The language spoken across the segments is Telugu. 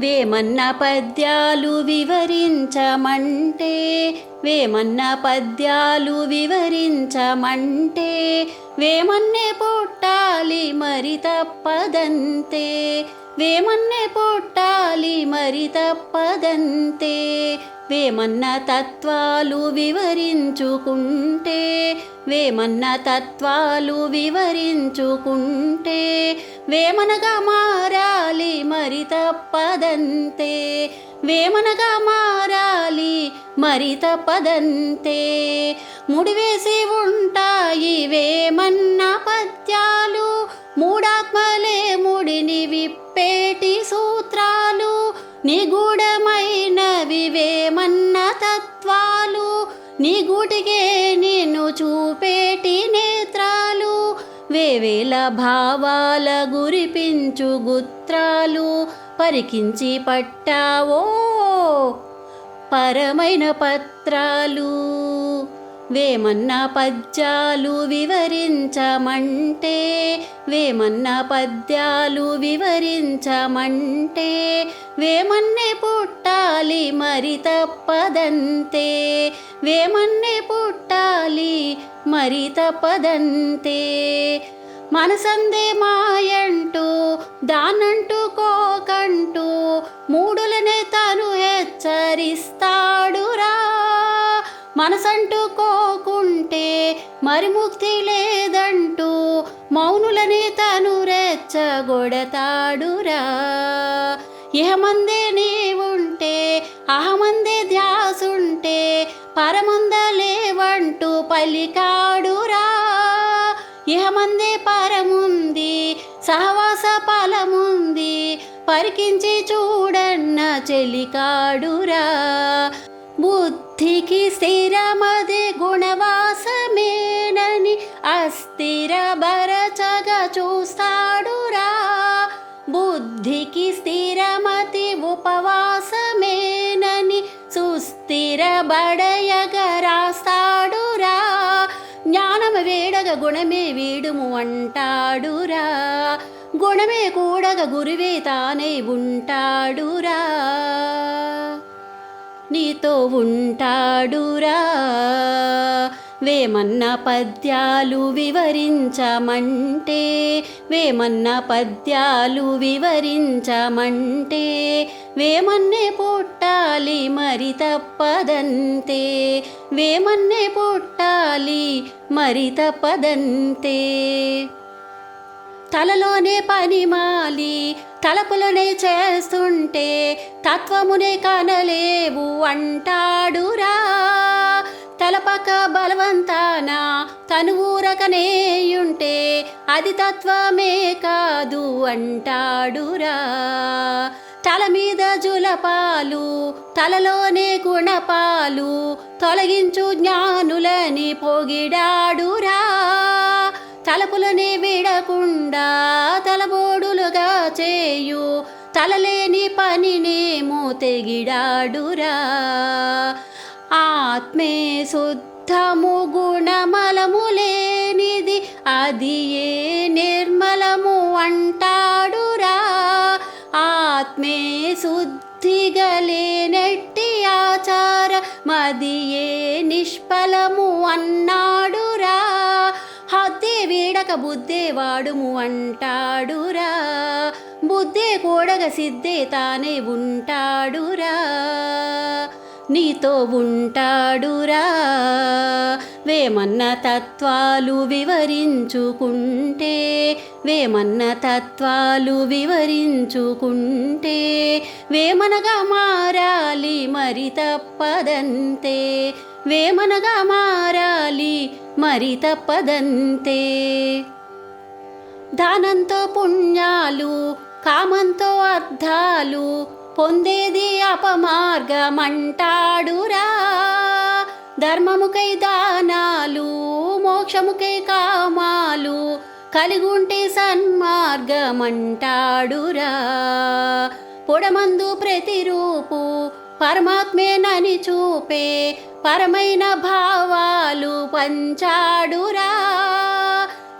వేమన్న పద్యాలు వివరించమంటే వేమన్న పద్యాలు వివరించమంటే వేమన్నే పుట్టాలి మరి తప్పదంతే. వేమన్నే పుట్టాలి మరి తప్పదంతే. వేమన్న తత్వాలు వివరించుకుంటే వేమన్న తత్వాలు వివరించుకుంటే వేమనగా మారాలి మరి తప్పదంతే. వేమనగా మారాలి మరి తప్పదంతే. ముడివేసి ఉంటాయి వేమన్న పద్యాలు మూడాత్మలే ముడిని విప్పేటి సూత్రాలు నిగూఢమైన వివేమన్న తత్వాలు నిగుటికే నిన్ను చూపేటి నేత్రాలు వేవేల భావాల గురిపించు గుత్రాలు పరికించి పట్టావో పరమైన పత్రాలు. వేమన్న పద్యాలు వివరించమంటే వేమన్న పద్యాలు వివరించమంటే వేమన్నే పుట్టాలి మరి తప్పదంతే వేమన్నే పుట్టాలి మరి తప్పదంతే. మనసందే మాయంటూ దానంటూ కోకంటూ మూడులనే తను హెచ్చరిస్తాడురా. మనసంటూ కో మరి ముక్తి లేదంటూ మౌనులని తను రెచ్చగొడతాడురా. ఇహమందే నీవుంటే అహమందే ధ్యాసుంటే పరముందలేవంటూ పలికాడురా. ఇహమందే పరముంది సహవాస ఫలముంది పరికించి చూడన్న చెలికాడురా. బుద్ధికి స్థిరమ స్థిరబరచగా చూస్తాడురా బుద్ధికి స్థిరమతి ఉపవాసమేనని సుస్థిరబడయగా రాస్తాడురా జ్ఞానం వేడగ గుణమే వీడుము అంటాడురా గుణమే కూడగ గురువే తానే ఉంటాడురా నీతో ఉంటాడురా వేమన్న పద్యాలు వివరించమంటే వేమన్న పద్యాలు వివరించమంటే వేమన్నే పుట్టాలి మరి తప్పదంతే వేమన్నే పుట్టాలి మరి తప్పదంతే. తలలోనే పనిమాలి తలపులనే చేస్తుంటే తత్వమునే కనలేవు అంటాడురా తలపక బలవంతాన తను ఊరకనేయుంటే అది తత్వమే కాదు అంటాడురా. తల మీద జులపాలు తలలోనే గుణపాలు తొలగించు జ్ఞానులని పొగిడాడురా. తలపులని విడకుండా తలబోడులుగా చేయు తలలేని పనినేమో తెగిడాడురా. ఆత్మే శుద్ధము గుణమలము లేనిది అది ఏ నిర్మలము అంటాడురా? ఆత్మే శుద్ధిగా లేనట్టి ఆచార మదియే నిష్ఫలము అన్నాడురా? హద్దే వీడక బుద్ధే వాడుము అంటాడురా? బుద్ధే కూడగ సిద్ధే తానే ఉంటాడురా? నీతో ఉంటాడురా. వేమన్న తత్వాలు వివరించుకుంటే వేమన్న తత్వాలు వివరించుకుంటే వేమనగా మారాలి మరి తప్పదంతే. వేమనగా మారాలి మరి తప్పదంతే. దానంతో పుణ్యాలు కామంతో అర్థాలు పొందేది అపమార్గమంటాడురా. ధర్మముకై దానాలు మోక్షముకై కామాలు కలిగుంటే సన్మార్గమంటాడురా. పొడమందు ప్రతిరూపు పరమాత్మేనని చూపే పరమైన భావాలు పంచాడురా.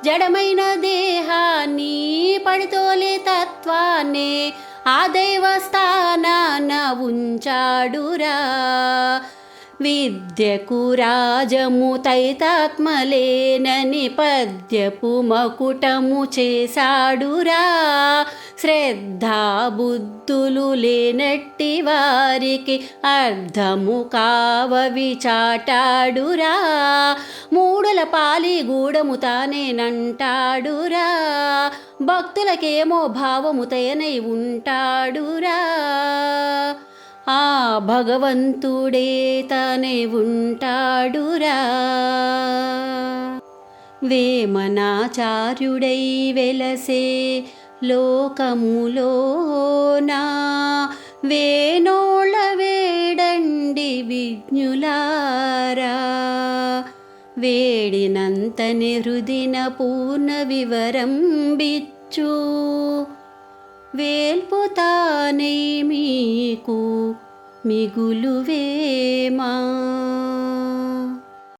జడమైన దేహాన్ని పడితోలే తత్వాన్ని ఆ దైవస్థానాన ఉంచాడురా. విద్యకు రాజము తైతాత్మలేనని పద్యపు మకుటము చేశాడురా. శ్రద్ధాబుద్ధులు లేనట్టి వారికి అర్థము కావవి చాటాడురా. మూడుల పాలి గూడము తానేనంటాడురా భక్తులకేమో భావము తయనై ఉంటాడురా. ఆ భగవంతుడే తనే ఉంటాడురా. వేమనాచార్యుడై వెలసే లోకములోనా వేణోళ వేడండి విజ్ఞులారా. వేడినంతని హృదిన పూర్ణ వివరం బిచ్చు వేల్పుతానే మీకు మిగులువేమా?